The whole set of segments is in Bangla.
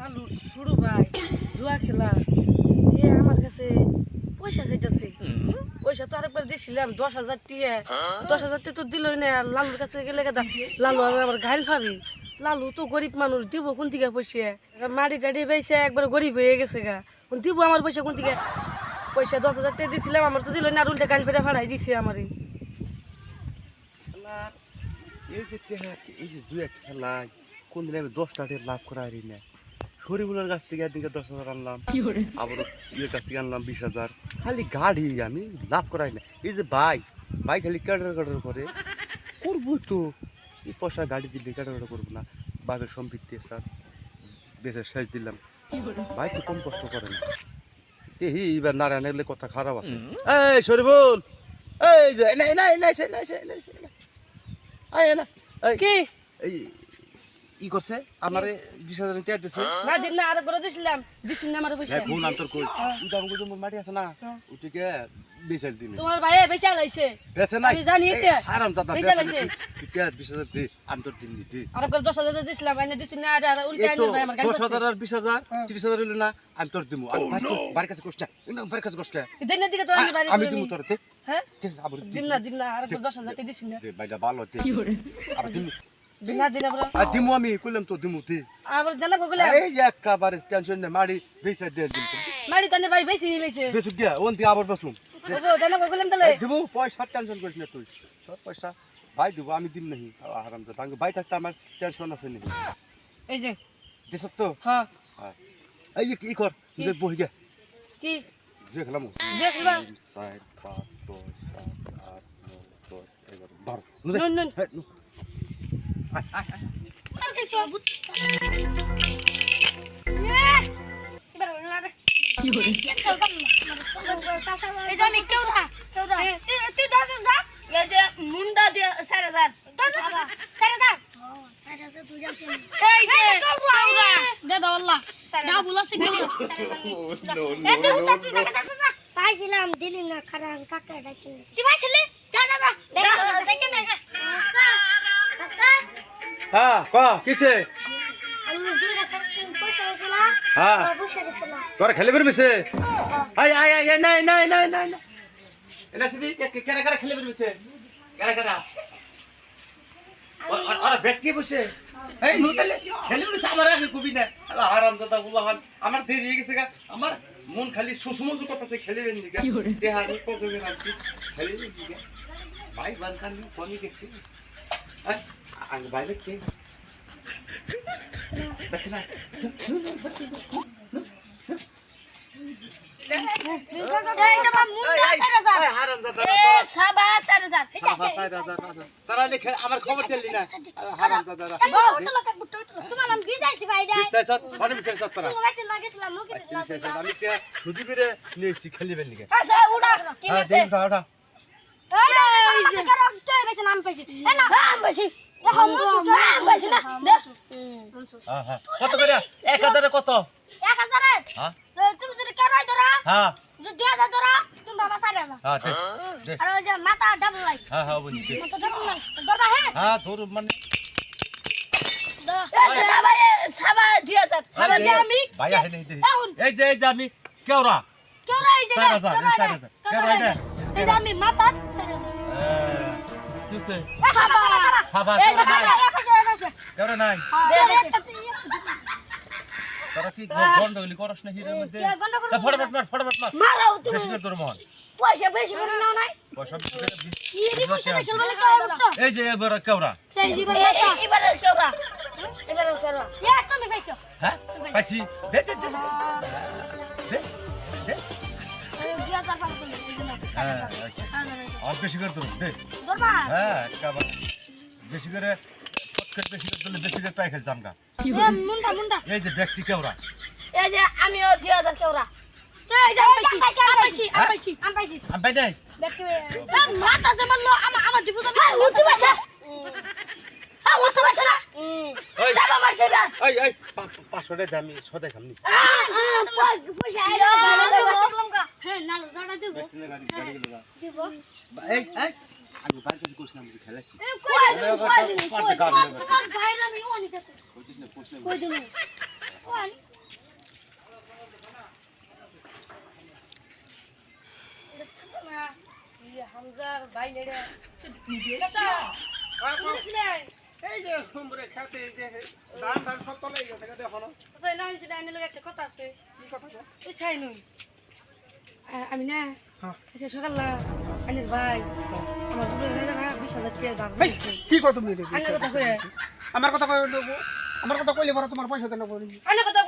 লালুর ছোড়ো ভাই জুয়া খেলা এ আমার কাছে পয়সা চাইতেছে। পয়সা তো আরেকবার দিয়েছিলাম দশ হাজার টিয়া দশ হাজার টিয়া তো দিলই না লালুর কাছে গেলে গেদা লালু আর আমার ঘাইল ফারি লালু তো গরিব মানুষ দিব কোন থেকে পয়সা মাটি টাটি বেছে একবার গরিব হয়ে গেছে গা। দিব আমার পয়সা কোন থেকে পয়সা দশ হাজার টাকা দিয়েছিলাম আমার তো দিল না আর উল্টে গাড়ি ফেটে ফাড়াই দিছে আমারই খেলা, এই যে এই যে জুয়া খেলায় কোন দিন আমি দশটা লাভ করা হারি না শরীফুলের কাছ থেকে একদিকে দশ হাজার আনলাম আবার ইয়ের কাছ থেকে আনলাম বিশ হাজার খালি গাড়ি আমি লাভ করাই না এই যে বাইক বাইক খালি কাটার কাটার করে করব তো এই পয়সা গাড়ি দিলে কাটার কাটা করব না বাঘের সম্পত্তি স্যার বেশের শেষ দিলাম বাইক তো কম কষ্ট করে না এই এইবার নারায়ণ এলে কথা খারাপ আছে এই শরীফুল এই যে না না না না না না না না এই ই করছে আমারে বিশ হাজার টাকা দিছে। না দিন না আরেকবার দিয়েছিলাম দিছি না আমার পয়সা। হ্যাঁ ফোন আন্তর কই? হ্যাঁ। উদা মুগো জম মাটি আছে না। হ্যাঁ। উঠিকে বেচাল দিনে। তোমার ভাই বেচা লাইছে। বেচে নাই? আমি জানি এটা। হারাম জাদা বেচা বেচে লাগছে। টিকা দি আন্তর দিন দি আরেকবার দশ হাজার দিয়েছিলাম এনে দিছি না আর আর উল্টে আইনে ভাই আমার গাড়ি দশ হাজার আর বিশ হাজার হ্যাঁ। তিরিশ হাজার হইল না আমি তোর দিমু। আর ভাই বাড়ির কাছে কোষ্টা বাড়ির কাছে কোষ্টা দিনের দিকে তো আমি বাড়ি আমি দিমু তোর তে হ্যাঁ? তে, আবার দি। দিন না দিন না আরেকবার দশ হাজার দিছি না। দে, বাইটা ভালো তে আবার দিমু। দিন না দিন আর দিমু আমি কইলাম তো দিমু তে আবার জানা বগলে এই যে একেবারে টেনশন নেই মারি বেচা দিয়ে দিম মারি তানে ভাই বেশি লাইছে। বেচু দিয়া ওন দিয়ে আবার বেচুম। ওগো জানা বগলেম তাহলে? দিব পয়সা টেনশন করিস না তুই। তোর পয়সা ভাই দিব আমি দিম নাহি। হারাম দাদা আমি ভাই থাকতে আমার টেনশন আছে নাহি। এই যে। দেশ তো? হ্যাঁ। হ্যাঁ। এই যে কি কর? যে বহি গে কি? যে খেলাম যে তিন চার পাঁচ ছয় সাত আট নয় দশ এগারো নুন, নুন। মুন্ডা দিয়ে চার হাজার পাইছিলাম দিলি না খারাপ কাকা ডাকি হ্যাঁ ক কিসে? হ্যাঁ। তোরা খেলে বেরবিছে আই আই আই নাই নাই নাই নাই নাই। এটা সিদি কেরা কেরা খেলে বেরবিছে কেরা কেরা? আর ব্যক্তি বসে। এই নুতালে খেলে বেরবিছে আমার আগে কবি না। আল্লাহ হারাম দাদা উল্লাহান আমার দেরি হয়ে গেছে গা। আমার মন খালি সুসুমুজু করতেছে খেলে বেন নিগা দেহা আমি কত খেলে বেন ভাই বান কান কমি গেছে। না হারাম দাদা তারা লিখে আমার খবর দিলি না আমি হ্যাঁ হ্যাঁ। কত করে? এক হাজারে কত? এক হাজারে? হ্যাঁ। তুমি যদি কারাই ধরো হ্যাঁ। যদি দুই হাজার ধরো তুমি বাবা সাড়ে হাজার। আর ওই যে মাথা ডাবল লাই হ্যাঁ হ্যাঁ বলি মাথা ডাবল ধরবা হ্যাঁ? হ্যাঁ মানে। সাবাই সাবাই দুই হাজার। সাবাই যে আমি ভাইয়া হে নেই দে। এখন এই যে এই যে আমি কেওরা যে? এই যে আমি মাথা সাড়ে কিসে সাবা যে কেওরা নাই। দে একটা তোরা কি গন্ডগোলি করস না হিরের মধ্যে? ফটাফট মার ফটাফট মার। মারাও তুমি। বেশি করে তোর মহন পয়সা বেশি করে নাও নাই। পয়সা বেশি করে দিস। কি রে পয়সা দেখল বলে তো বুঝছ এই যে এবার কেওরা এই মাথা এবারে কেওরা এবারে কেওরা ইয়া তুমি পাইছো। হ্যাঁ পাইছি। দে দে দে। দে দে। পাঁচ দিন এই জন্য হ্যাঁ। আর বেশি করে তোর দে হ্যাঁ একেবারে বেশি করে বেশি করে দিলে বেশি করে পাই খেল জামগা এই যে ব্যক্তি কেওরা এই যে আমিও দুই হাজার কেওরা এই যে আমি পাইছি আমি পাইছি আমি পাইছি। আমি পাইছি। আমি পাই নাই? দেখতে মাথা যেমন লো আমার আমার পাঁচশোটা দামি সদাই খামনি আমি বাড়িতে এই যে হুমরে খেতে এই যে ধান ধান সব তলে গেছে দেখো না। চাচা না হয়েছে না এনে একটা কথা আছে। কি কথা কও? ওই আমি না হ্যাঁ। আচ্ছা সকাল না আনিস ভাই আমার দুটো ভাই বিশ হাজার টাকা দাম এই, কি তুমি কথা আমার কথা কই দেবো। আমার কথা কইলে পরে তোমার পয়সা দেবো আনার কথা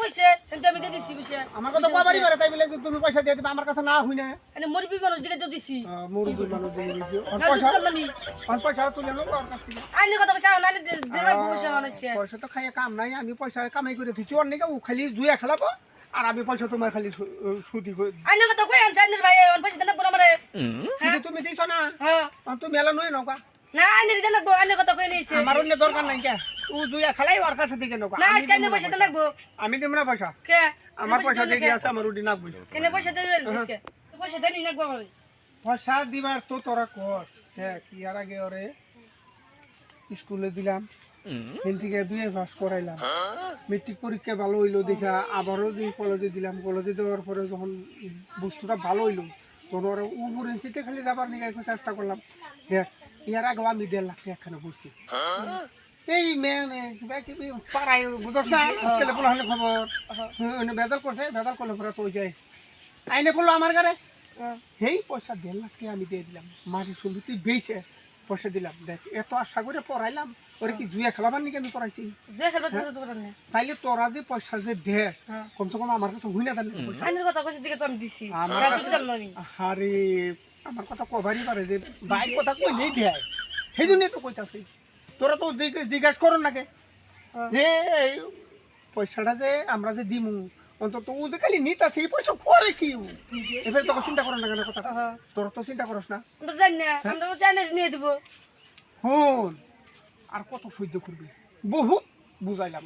কিন্তু আমি দিয়ে দিছি বিষয়। আমার কথা কবারই পারে তাই বলে তুমি পয়সা দিয়ে দিবে আমার কাছে না হই না আমি মরবি মানুষ দিকে তো দিছি। মুরুবি মানুষ দিয়ে দিছি। আর পয়সা আমি। আর পয়সা তুলে নেব আর কাছ থেকে। আইনের কথা পয়সা পয়সা তো খাইয়ে কাম নাই আমি পয়সা কামাই করে দিচ্ছি অনেক ও খালি জুয়া খেলাবো আর আমি পয়সা তোমার খালি সুদি করে আইনের কথা কই ভাই আমার পয়সা দেন আমারে কিন্তু তুমি দিছ না? হ্যাঁ। তুমি এলা নই নৌকা না আইনের দেন লাগবো আইনের কথা কই নিছে আমার অন্য দরকার নাই কে? ও জুয়া খেলাই ওর কাছে থেকে নৌকা না আমি আজকে না পয়সা দেন পয়সা। লাগবো। আমি দিব না পয়সা। কে? আমার পয়সা দিয়ে আছে আমার উডি নাকবই কেন পয়সা দেবেন আজকে। পয়সা দেনি লাগবো আমার পয়সা দিবার তো তোরা কস হ্যাঁ কি আর আগে ওরে স্কুলে দিলাম। এখান থেকে বিয়ে পাস করাইলাম। মেট্রিক পরীক্ষা ভালো হইল দেখা আবারও যে কলেজে দিলাম। কলেজে দেওয়ার পরে যখন বস্তুটা ভালো হইল তখন ওরা উপর খালি যাবার নিয়ে চেষ্টা করলাম। দেখ ইয়ার আগেও আমি দেড় লাখ টাকা এখানে বসছি এই মেয়ে কিবা কিবি পাড়ায় বুঝছ না স্কেলে বলা হলে খবর বেদাল করছে বেদাল করলে পরে তো যায়। আইনে করল আমার ঘরে সেই পয়সা দেড় লাখ টাকা আমি দিয়ে দিলাম। মারি সম্পত্তি বেইছে পয়সা দিলাম। দেখ এত আশা করে পড়াইলাম ওরে কি জুয়া খেলাবার নাকি আমি পড়াইছি তাইলে তোরা যে পয়সা যে দে। কমসে কম আমার কাছে হই না পয়সা আমার আরে আমার কথা কভারই পারে যে বাইর কথা কইলেই দেয়। সেই জন্যই তো কইতাছি। তোরা তো জিজ্ঞে- জিজ্ঞাসা করো নাকে যে পয়সাটা যে আমরা যে দিমু অন্তত ও যে খালি নিত আছে এই পয়সা করে কি এবার তোকে চিন্তা করো না কেন কথা তোরা তো চিন্তা করস না। জানি না আমরা জানি নিয়ে দিব। হন আর কত সহ্য করবি? বহুত বুঝাইলাম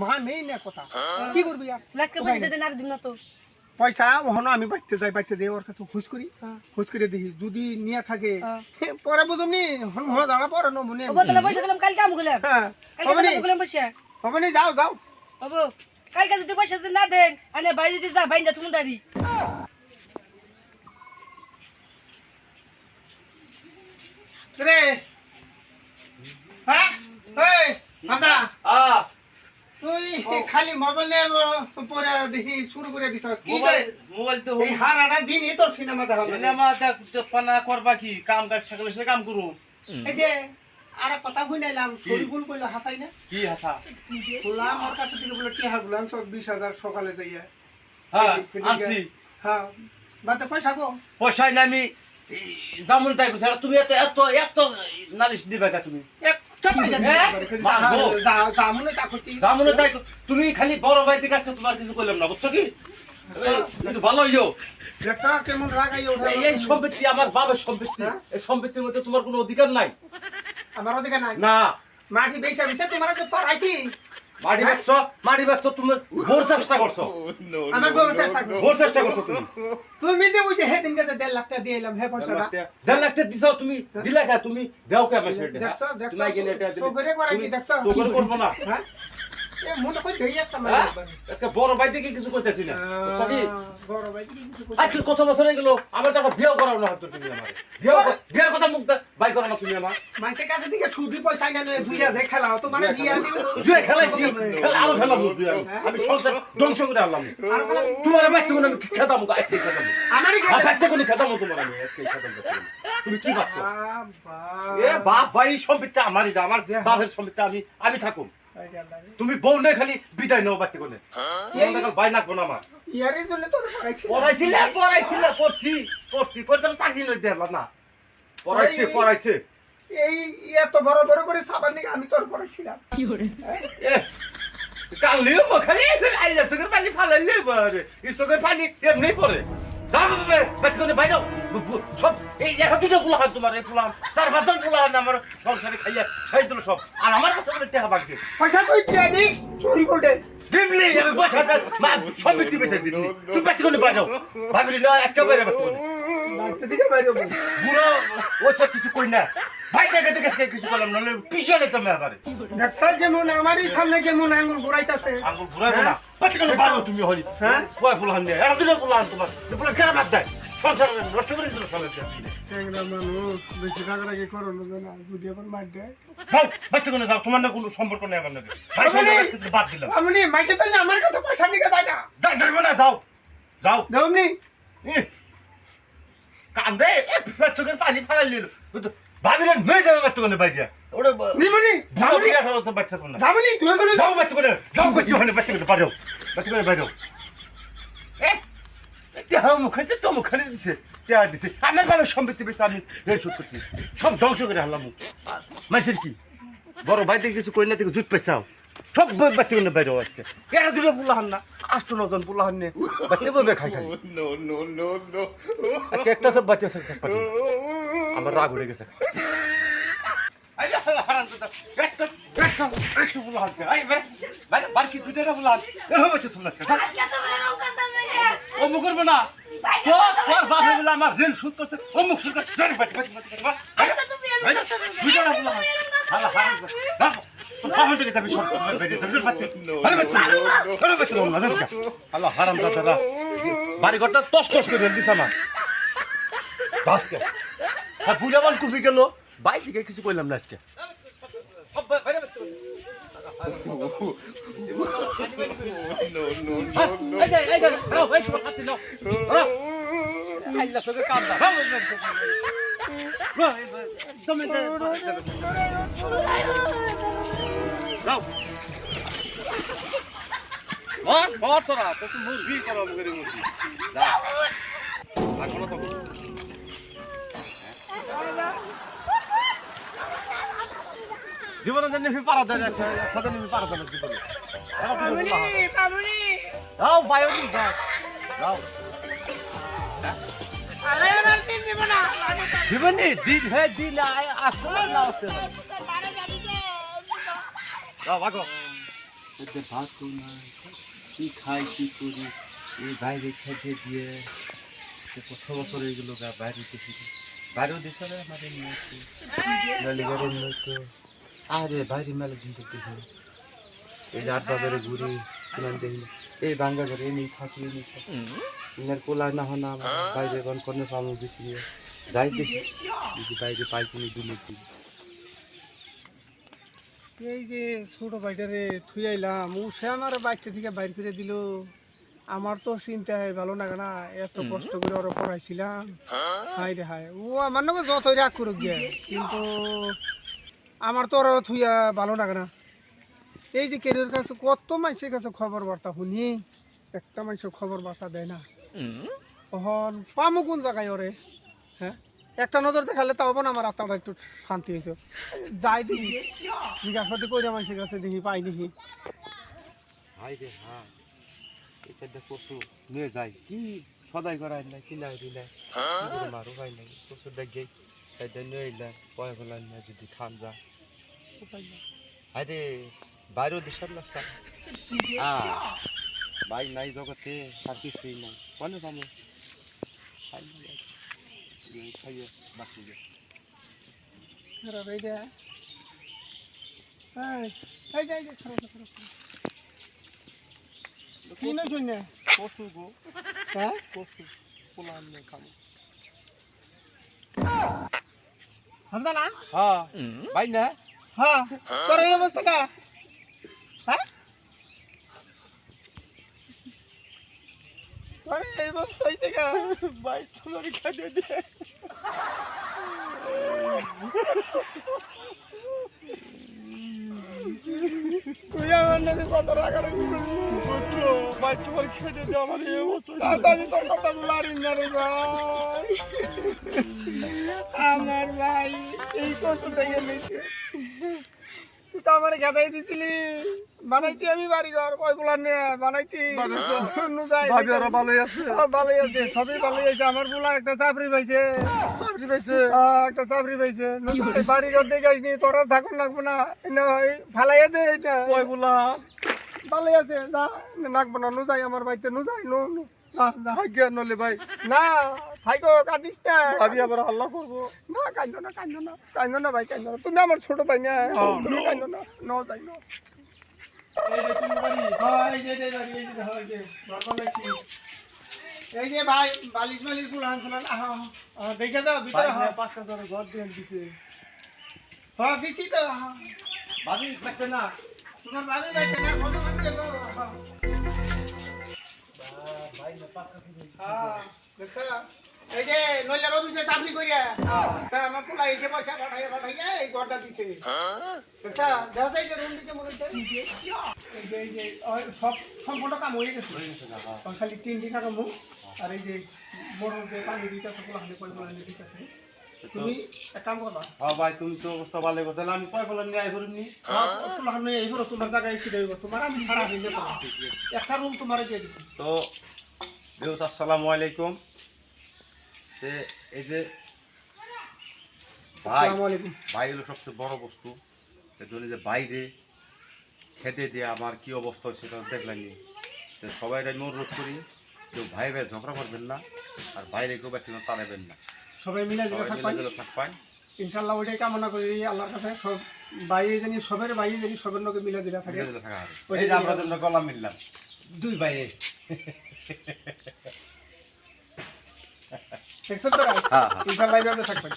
মানেই না কথা। কি করবি আর? লাস্টকে পয়সা দিতে না আর দিব না তো। পয়সা ওখানে আমি বাইতে যাই বাইতে যাই ওর কাছে খোঁজ করি। হ্যাঁ। খোঁজ করে দেখি যদি নিয়ে থাকে হ্যাঁ। পরে বুঝুমনি মনে জানা পরে নমুনি গেলাম গেলাম। হ্যাঁ হবে নি। যাও যাও। কালকে যদি পয়সা যদি না দেন আনে ভাই যদি যা ভাই যা তুমি দাঁড়ি। রে। হ্যাঁ এই আদা আ। তুই খালি মোবাইল নিয়ে পরে দেখি শুরু করে দিছ। কি রে? মোবাইল মোবাইল তো এই হারাটা দিনই তোর সিনেমা দেখা লাগে। সিনেমা দেখবা না করবা কি? কাম কাজ থাকলে সে কাম করু এই যে আর কথা শুনাইলাম শরীফুল কইলো হাসাই না? কি হাসা? বললাম ওর কাছে থেকে বলে টিহা বললাম সব বিশ হাজার সকালে যাইয়া হ্যাঁ আনছি। হ্যাঁ পয়সা গো পয়সা আমি জামুন তাই তুমি এত এত এত নালিশ দিবে তুমি। একটা তা তুমি খালি বড় ভাই দিকে তোমার কিছু করলাম না বুঝছ কি? ভালো ইয়ো এই- সম্পত্তি আমার বাবার সম্পত্তি। হ্যাঁ? এই সম্পত্তির মধ্যে তোমার কোনো অধিকার নাই? আমার অধিকার নাই? না। মাটি বেচা বেচা তোমার যে পড়াইছি। মাটি বেচছ মাটি বেচছ তুমি ভোর চেষ্টা করছ। আমার বউ চেষ্টা করো। ভোর চেষ্টা করছ তুমি। তুমি যে ওই যে সেদিন গেছে দেড় লাখ টাকা দিয়ে এলাম হে পয়সাটা। দেড় লাখ টাকা? দিছো তুমি দিলা কা তুমি দেও কে আমার দেখছ দেখছ তুমি গেলে এটা দিলে। চোখেরে করে কি দেখছ? চোখের করব না। হ্যাঁ? হ্যাঁ? বড়। ভাই কিছু না। আজকে কত বছর হয়ে গেল? আমার তো একটা বিয়েও করাও না হয়তো তুমি আমার। বিয়ের কথা মুখ দে বাই করো না তুমি আমার। মানুষের কাছে থেকে সুদি পয়সা না দুইয়া যে খেলাও তোমার বিয়া জুয়ে খেলাইছি আরও খেলাম আমি। সংসার ধ্বংস করে আনলাম। তোমার আমি খেতাম আজকে খেতাম আমারই আর কোনো খেতাম তোমার আমি আজকে খেতাম তুমি। কি ভাবছ? এ বাপ ভাই সম্পত্তি আমারই না আমার বাপের সম্পত্তি আমি আমি থাকুম। তুমি বউ নেই খালি বিদায় নাও বাচ্চা কোনে বাই নাকবো না আমার। ইয়ারের জন্য তোর পড়াইছি পড়াইছিলে পড়াইছিলে পড়ছি পড়ছি পড়ে তো চাকরি লই দিলাম না পড়াইছে পড়াইছে। এই এত বড় বড় করে সাবান নিয়ে আমি তোর পড়াইছিলাম। এ কাল লিও খালি আইলা সুগার পানি ফালাইলে বারে এই সুগার পানি এমনি পড়ে। দাম বাচ্চা কোনে বাইরে সব এই দুটো ফুলা হয় তোমার এই ফুলা চার পাঁচজন ফুলা হয় না আমার সংসারে খাইয়া সাই দিল সব। আর আমার কাছে বলে টেহা বাকি পয়সা তুই দিয়ে দিস? চুরি করে দিবলি আমি পয়সা সব বিক্রি পেয়েছে দিবলি তুই বাচ্চা কোনে বাইরে ভাবলি না আজকে বাইরে বাচ্চা বুড়ো। ও সব কিছু কই না। ভাই দেখে দেখে কিছু করলাম নাহলে পিছনে তো মেয়াবারে দেখছ কেমন? আমারই সামনে কেমন আঙুল ঘুরাইতাছে। আঙ্গুল ঘুরাইবো না। বাচ্চা কোনে বাড়ো তুমি হলি হ্যাঁ? কয় ফুলা হান এরা দুটো ফুলা হান তোমার। ফুলা কেন বাদ দেয়? সংসার নষ্ট করে দিল সবাই মানুষ বেশি রাগারাগি করো না যদি আবার মার দেয়। যাও বাচ্চা কোনে যাও? তোমার না কোনো সম্পর্ক নেই আমার নাকি। ভাই থেকে বাদ দিলাম। আমি মাইসে তো আমার কাছে পয়সা নিকে দেয় না। যাও যাইবো না যাও। ইহ, কান্দে এ চোখের পানি ফালাই নিল ভাবিলেন মেয়ে যাবে বাচ্চা কোনে বাইরে ওটা নিমনি ভালো যাবনি? বিয়া হলো তো বাচ্চা কোনে। যাবনি? তুই করে যাও বাচ্চা কোনে যাও কইছি ওখানে বাচ্চা কোনে বাইরে বাচ্চা কোনে বাইরে এ দেহ মুখে তো মুখে দিছে দেহ দিছে। আমার বাবার সম্পত্তি বেশি আমি রেল শুট করছি। সব ধ্বংস করে হারলাম মানুষের কি? বড় ভাই দেখে কিছু কই না দেখে জুত পেছাও সব বাচ্চা কোনে বাইরে আসছে এরা দুটো পুলাহান না। আষ্ট নজন পুলাহান নে বাচ্চা বলবে খাই খাই আজকে একটা সব বাচ্চা সব আমার রাগ উড়ে গেছে। আমার ঋণ সুদ করছে। অমুক সুদ করছে। বাবা থেকে যাবি সব বেরিয়ে যাবি আল্লাহ হারাম দাদা বাড়ি ঘরটা টস টস করে দিছ আমার আজকে আর বুড়াবান কুপি গেল বাইক থেকে কিছু কইলাম না আজকে তোরা তো মুরগি করো মুরগি যা তো জীবনে জানি আমি পারা দেয় একটা একটা আমি পারা জীবনে। দিন জীবনে দিন হে দিন আসলে না আসতে যাও ভাগো। এতে ভাত কি খাই কি করি এই বাইরে খেতে দিয়ে। কত বছর এইগুলো গা বাইরে দেখি। বাইরেও দেশে আমাদের নিয়ে আসি। আরে বাইরে মেলা দিন দেখতে এই রাত বাজারে ঘুরে কিনান দেখি এই বাঙ্গা ঘরে এমনি থাকি এমনি থাকি। ইনার কোলা না হনা বাইরে গন কর্নে পামো বেশি যাই দেখি যদি বাইরে পাই কিনে দিলে দিই এই যে ছোট ভাইটারে থুই আইলাম ও সে আমার বাইকটা থেকে বাইর করে দিল। আমার তো চিন্তা হয় ভালো লাগে না এত কষ্ট করে ওরা পড়াইছিলাম। হাই রে হাই ও আমার নামে যত রাগ করুক গিয়া কিন্তু আমার তো ওরা থুইয়া ভালো লাগে না। এই যে কেরিয়ার কাছে কত মানুষের কাছে খবর বার্তা শুনি, একটা মানুষের খবর বার্তা দেয় না। তখন পামু কোন জায়গায় ওরে? হ্যাঁ? একটা নজর দেখালে তাও না আমার আত্মাটা একটু শান্তি হয়েছে যাই দেখি। জিজ্ঞাসাপাতি করে মানুষের কাছে দেখি, পাই দেখি। হ্যাঁ। নিয়ে কি নাই? যদি খান যা। উপায় নাই। হাই রে বাইরেও দেশের লাগছে। ভাই নাই জগতে আর কিছুই নাই। মনে পাবো খাইয়ে বাঁচি গে এরা রে দে। এই, এই যে, এই যে, খারো, খারো, খারো। কি না শুনে পশু গো। হ্যাঁ? পশু পোলা আনলে খাব। না হ্যাঁ। ভাই না? হ্যাঁ তোর এই অবস্থা কা? হ্যাঁ? তোর এই অবস্থা হয়েছে কা? ভাই তোমার খাইয়ে দে তুই আমার নামে কত রাগারাগি করলি পুত্র ভাই তোমার খেতে দে আমার এই অবস্থা আমি তোর কথা বলারি না রে ভাই। আমার ভাই এই কষ্ট থেকে নিচ্ছে তুই তো আমার গেদাই দিছিলি। বানাইছি আমি বাড়ি ঘর কয় বলার বানাইছি। ভালোই আছে। ভালোই আছে সবই ভালোই আছে। আমার বুলা একটা চাকরি পাইছে। চাকরি পাইছে? একটা চাকরি পাইছে। বাড়ি ঘর দেখে আসনি তোর আর থাকুন লাগবো না। না ফালাইয়া দে এটা কয় বলা ভালোই আছে না লাগবো না। নুজাই আমার বাড়িতে নুজাই নো নো। না না। ভাগ্য নলে ভাই। না থাইকো কাঁদিস না। ভাবি আবার হাল্লা করব। না কান্দো না কান্দো না। কান্দো না ভাই কান্দো না। তুমি আমার ছোট ভাই না তুমি কান্দো না। ন যাই ন। এই যে ভাই বালিশ মালিশ আহ আহ, দেখে দাও ভিতরে। পাঁচটা ধরে ঘর দিয়ে দিছে। হ্যাঁ দিছি তো ভাবি না। তোমার ভাবি না এই যে নইলার অফিসে চাকরি করিয়া তা আমার পোলা এই যে পয়সা পাঠাইয়া পাঠাইয়া এই ঘরটা দিছে দেখছা দেখা যায় যে রুম দিকে মনে হচ্ছে এই যে সব সম্পূর্ণ কাম হয়ে গেছে খালি তিন দিন টাকা মুখ আর এই যে বড় যে পানি দিতে পোলা দিতেছে তুমি কাম করবা। হ্যাঁ ভাই তুমি তো অবস্থা ভালো করতে আমি কয় বলেন নিয়ে আই করিনি তোমার হাতে এইবার তোমার জায়গায় এসে দেবো তোমার আমি সারা দিন যেতে একটা রুম তোমার দিয়ে দিচ্ছি তো বিউস আসসালামু আলাইকুম। তে এই যে ভাই ভাই হলো সবচেয়ে বড় বস্তু। এজন্য যে বাইরে খেতে দিয়ে আমার কি অবস্থা হয় সেটা দেখলেন তো সবাই অনুরোধ করি কেউ ভাই ভাই ঝগড়া করবেন না আর বাইরে কেউ ব্যক্তি তাড়াবেন না। সবাই মিলে দিলে থাকবেন ইনশাল্লাহ ওইটাই কামনা করি আল্লাহর কাছে। সব বাইরে জানি সবের বাইরে জানি সবের লোকে মিলে দিলে থাকে থাকা ওইটাই যে আমরা জন্য গলা মিললাম। দুই বাইরে হ্যাঁ, হ্যাঁ। ইনশাল্লাহ থাকবেন।